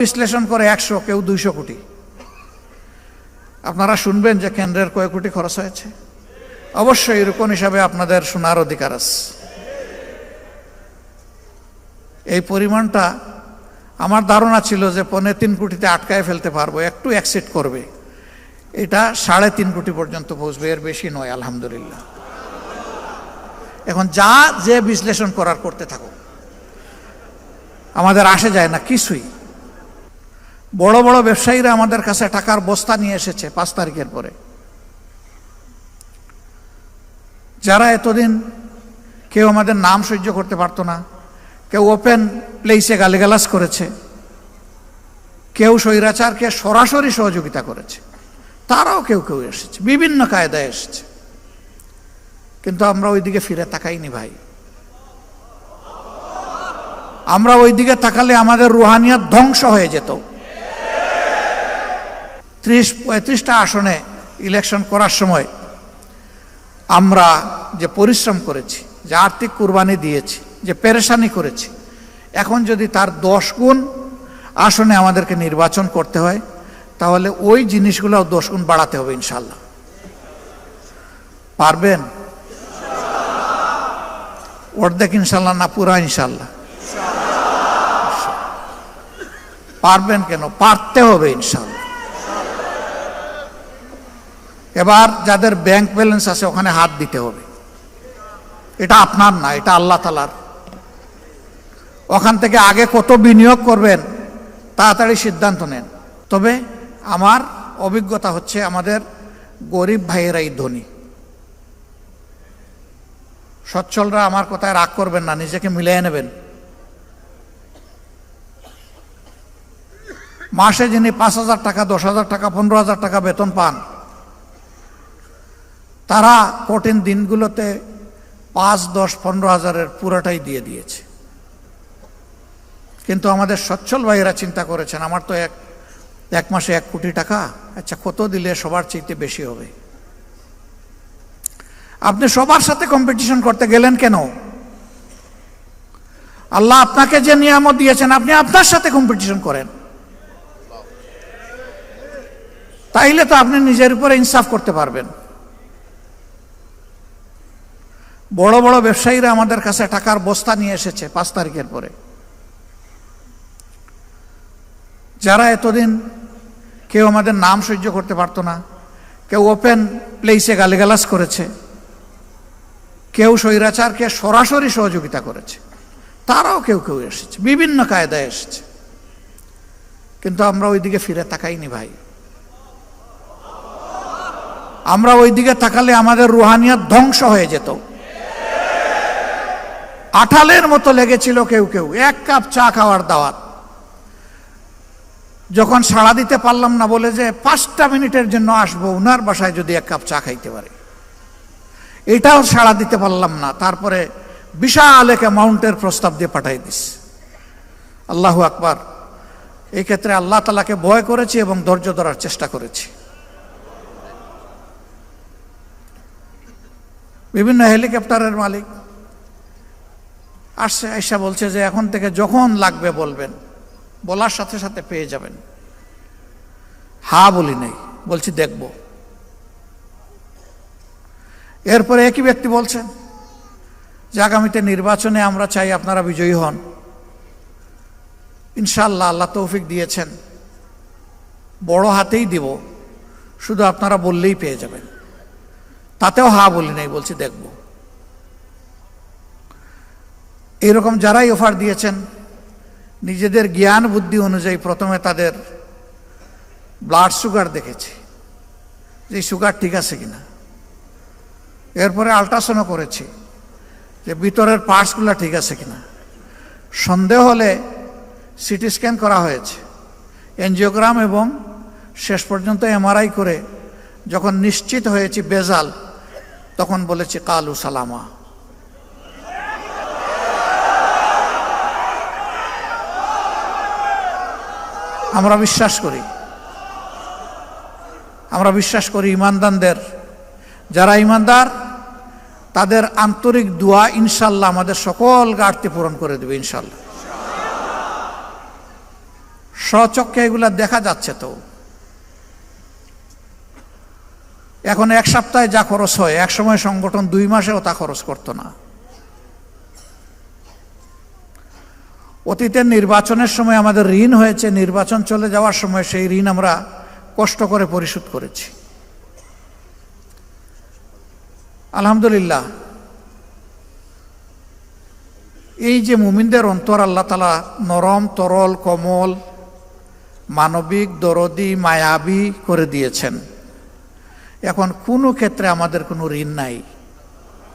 বিশ্লেষণ করে একশো, কেউ দুইশো কোটি। আপনারা শুনবেন যে কেন্দ্রের কয় কোটি খরচ হয়েছে। অবশ্যই এরকম হিসাবে আপনাদের শোনার অধিকার আছে। এই পরিমাণটা আমার ধারণা ছিল যে পৌনে তিন কোটিতে আটকায় ফেলতে পারব, একটু অ্যাকসেপ্ট করবে। এটা সাড়ে তিন কোটি পর্যন্ত পৌঁছবে, এর বেশি নয়, আলহামদুলিল্লাহ। এখন যা যে বিশ্লেষণ করার করতে থাকো আমাদের আসে যায় না কিছুই। বড় বড় ব্যবসায়ীরা আমাদের কাছে টাকার বস্তা নিয়ে এসেছে পাঁচ তারিখের পরে। যারা এতদিন কেউ আমাদের নাম সহ্য করতে পারতো না, কেউ ওপেন প্লেসে গালিগালাজ করেছে, কেউ স্বৈরাচারকে সরাসরি সহযোগিতা করেছে, তারাও কেউ কেউ এসেছে, বিভিন্ন কায়দায় এসেছে। কিন্তু আমরা ওইদিকে ফিরে তাকাইনি ভাই। আমরা ওইদিকে তাকালে আমাদের রুহানিয়াত ধ্বংস হয়ে যেত। ত্রিশ, পঁয়ত্রিশটা আসনে ইলেকশন করার সময় আমরা যে পরিশ্রম করেছি, যে আর্থিক কুরবানি দিয়েছি, যে পেরেশানি করেছি, এখন যদি তার দশ গুণ আসনে আমাদেরকে নির্বাচন করতে হয়, তাহলে ওই জিনিসগুলো দশ গুণ বাড়াতে হবে ইনশাল্লাহ পারবেন? অর্ধেক ইনশাল্লাহ না পুরা ইনশাল্লাহ পারবেন কেন? পারতে হবে ইনশাল্লাহ এবার যাদের ব্যাংক ব্যালেন্স আছে, ওখানে হাত দিতে হবে। এটা আপনার না, এটা আল্লাহ তালার ওখান থেকে আগে কত বিনিয়োগ করবেন, তাড়াতাড়ি সিদ্ধান্ত নেন। তবে আমার অভিজ্ঞতা হচ্ছে, আমাদের গরিব ভাইয়েরাই ধনী। সচ্ছলরা আমার কথায় রাগ করবেন না, নিজেকে মিলিয়ে নেবেন। মাসে যিনি পাঁচ হাজার টাকা, দশ হাজার টাকা, পনেরো হাজার টাকা বেতন পান তারা কঠিন দিনগুলোতে পাঁচ, দশ, পনেরো হাজারের পুরোটাই দিয়ে দিয়েছে। কিন্তু আমাদের সচ্ছল ভাইয়েরা চিন্তা করেছেন, আমার তো এক এক মাসে এক কোটি টাকা আচ্ছা কত দিলে সবার চাইতে বেশি হবে? আপনি সবার সাথে কম্পিটিশন করতে গেলেন কেন? আল্লাহ আপনাকে যে নিয়ামত দিয়েছেন, আপনি আপনার সাথে কম্পিটিশন করেন। তাইলে তো আপনি নিজের উপরে ইনসাফ করতে পারবেন। বড় বড় ব্যবসায়ীরা আমাদের কাছে টাকার বস্তা নিয়ে এসেছে পাঁচ তারিখের পরে। যারা এতদিন কেউ আমাদের নাম সহ্য করতে পারতো না, কেউ ওপেন প্লেসে গালিগালাস করেছে, কেউ স্বৈরাচারকে সরাসরি সহযোগিতা করেছে, তারাও কেউ কেউ এসেছে, বিভিন্ন কায়দায় এসেছে। কিন্তু আমরা ওইদিকে ফিরে তাকাইনি ভাই। আমরা ওইদিকে তাকালে আমাদের রুহানিয়াত ধ্বংস হয়ে যেত। আঠালের মতো লেগেছিল কেউ কেউ। এক কাপ চা খাওয়ার দাওয়াত। যখন সাড়া দিতে পারলাম না বলে যে পাঁচটা মিনিটের জন্য আসব, উনার বাসায় যদি এক কাপ চা খাইতে পারে। এটাও সাড়া দিতে পারলাম না। তারপরে বিশাল এক মাউন্টের প্রস্তাব দিয়ে পাঠাই দিস। আল্লাহ আকবার। এই ক্ষেত্রে আল্লাহ তালাকে ভয় করেছি এবং ধৈর্য ধরার চেষ্টা করেছি। বিভিন্ন হেলিকপ্টারের মালিক আসছে আইসা বলছে যে এখন থেকে যখন লাগবে বলবেন, বলার সাথে সাথে পেয়ে যাবেন। হা বলি নেই, বলছি দেখব। এরপরে একই ব্যক্তি বলছেন যে আগামীতে নির্বাচনে আমরা চাই আপনারা বিজয়ী হন। ইনশাল্লাহ আল্লাহ তৌফিক দিয়েছেন। বড় হাতেই দিব, শুধু আপনারা বললেই পেয়ে যাবেন। তাতেও হা বলি নাই, বলছি দেখব। এরকম যারাই অফার দিয়েছেন, নিজেদের জ্ঞান বুদ্ধি অনুযায়ী প্রথমে তাদের ব্লাড সুগার দেখেছি, যে সুগার ঠিক আছে কিনা। এরপরে আলট্রাসাউন্ডও করেছি, যে ভিতরের পার্টসগুলো ঠিক আছে কিনা। সন্দেহ হলে সিটি স্ক্যান করা হয়েছে। এনজিওগ্রাম এবং শেষ পর্যন্ত এমআরআই করে যখন নিশ্চিত হয়েছি বেজাল, তখন বলেছি, কালু সালামা। আমরা বিশ্বাস করি। আমরা বিশ্বাস করি ইমানদানদের যারা ইমানদার, তাদের আন্তরিক দোয়া ইনশাল্লাহ আমাদের সকল ঘাটতি পূরণ করে দেবে ইনশাল্লাহ। স্বচক্ষে এগুলা দেখা যাচ্ছে তো। এখন এক সপ্তাহে যা খরচ হয়, এক সময় সংগঠন দুই মাসেও তা খরচ করতো না। অতীতের নির্বাচনের সময় আমাদের ঋণ হয়েছে, নির্বাচন চলে যাওয়ার সময় সেই ঋণ আমরা কষ্ট করে পরিশোধ করেছি। আলহামদুলিল্লাহ, এই যে মুমিনদের অন্তর আল্লাহ তালা নরম, তরল, কমল, মানবিক, দরদি, মায়াবী করে দিয়েছেন। এখন কোনো ক্ষেত্রে আমাদের কোনো ঋণ নাই।